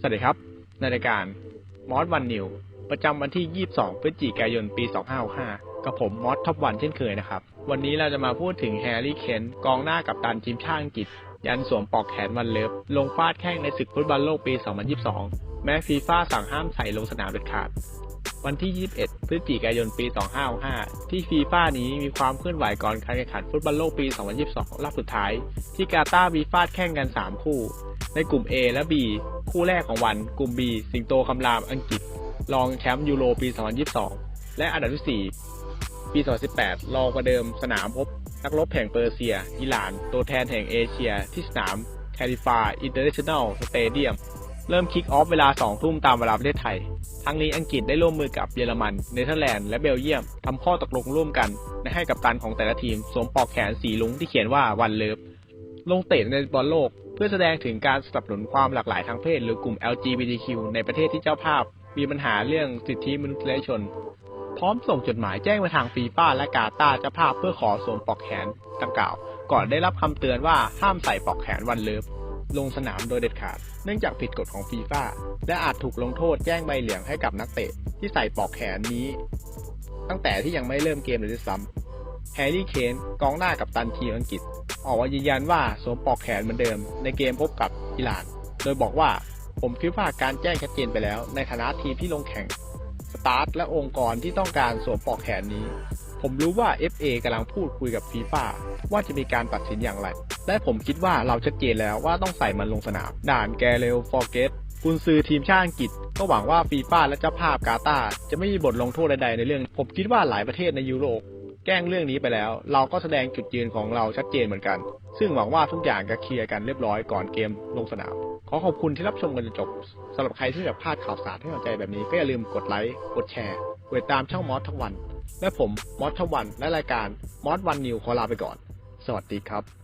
สวัสดีครับ ในรายการมอสวันนิวประจำวันที่ 22 พฤศจิกายน ปี 2565 กับผมมอสท็อปวันเช่นเคยนะครับ วันนี้เราจะมาพูดถึงแฮร์รี่เคนกองหน้ากับตันทีมชาติอังกฤษ ยันสวมปลอกแขนวันเลิฟ ลงฟาดแข้งในศึกฟุตบอลโลกปี 2022 แม้ฟีฟ่าสั่งห้ามใส่ลงสนามเด็ดขาด วันที่ 21 พฤศจิกายน ปี 2565 ที่ฟีฟ่านี้มีความเคลื่อนไหวก่อนการแข่งขันฟุตบอลโลกปี 2022 รอบสุดท้าย ที่กาตาร์มีฟาดแข่งกัน 3 คู่ ในกลุ่ม A และ B คู่แรกของวัน กลุ่ม B สิงโตคำรามอังกฤษ รองแชมป์ยูโรปี 2022 และอันดับที่ 4 ปี 2018 รองประเดิมสนามพบนักรบแห่งเปอร์เซีย อิหร่าน ตัวแทนแห่งเอเชีย ที่สนามแคลิฟาอินเตอร์เนชั่นแนลสเตเดียม เริ่มคิกออฟเวลา 2 ทุ่มตามเวลาประเทศไทย ทั้งนี้อังกฤษได้ร่วมมือกับเยอรมัน เนเธอร์แลนด์ และเบลเยียมทำข้อตกลงร่วมกัน และให้กับตันของแต่ละทีมสวมปลอกแขนสีลุงที่เขียนว่าวันเลิฟลงเตะในบอลโลก เพื่อแสดงถึงการสนับสนุนความหลากหลายทางเพศ หรือกลุ่ม LGBTQ ในประเทศที่เจ้าภาพ มีปัญหาเรื่องสิทธิมนุษยชน พร้อมส่งจดหมายแจ้งไปทางฟีฟ่าและกาตาเจ้าภาพเพื่อขอสวมปลอกแขนดังกล่าว ก่อนได้รับคำเตือนว่าห้ามใส่ปลอกแขนวันเลิฟ ลงสนามโดยเด็ดขาด เนื่องจากผิดกฎของฟีฟ่าและอาจถูกลงโทษแจ้งใบเหลืองให้กับนักเตะที่ใส่ปลอกแขนนี้ ตั้งแต่ที่ยังไม่เริ่มเกมเลยด้วยซ้ำแฮร์รี่เคนกองหน้ากับตันทีมอังกฤษ ออกมายืนยันว่าสวมปลอกแขนเหมือนเดิม ในเกมพบกับอิหร่าน โดยบอกว่าผมคิดว่าการแจ้งชัดเจนไปแล้ว ในฐานะทีมที่ลงแข่งสตาร์ทและองค์กรที่ต้องการสวมปลอกแขนนี้ ผมรู้ว่า FA กำลังพูดคุยกับฟีฟ่าว่าจะมีการตัดสินอย่างไร และผมคิดว่าเราชัดเจนแล้วว่าต้องใส่มันลงสนาม ด่านแกเรลฟอร์เกตกุนซือทีมชาติอังกฤษ ก็หวังว่าฟีฟ่าและเจ้าภาพกาตาจะไม่มีบทลงโทษใดๆในเรื่อง ผมคิดว่าหลายประเทศในยุโรปแกล้งเรื่องนี้ไปแล้ว เราก็แสดงจุดยืนของเราชัดเจนเหมือนกัน ซึ่งหวังว่าทุกอย่างจะเคลียร์กันเรียบร้อยก่อนเกมลงสนาม ขอขอบคุณที่รับชมกันจนจบสำหรับใครที่อยากพลาดข่าวสารที่สนใจแบบนี้ก็อย่าลืมกดไลค์กดแชร์กดติดตามช่องมอสทั้งวัน และผมมอสทวันและรายการมอสวันนิวขอลาไปก่อน สวัสดีครับ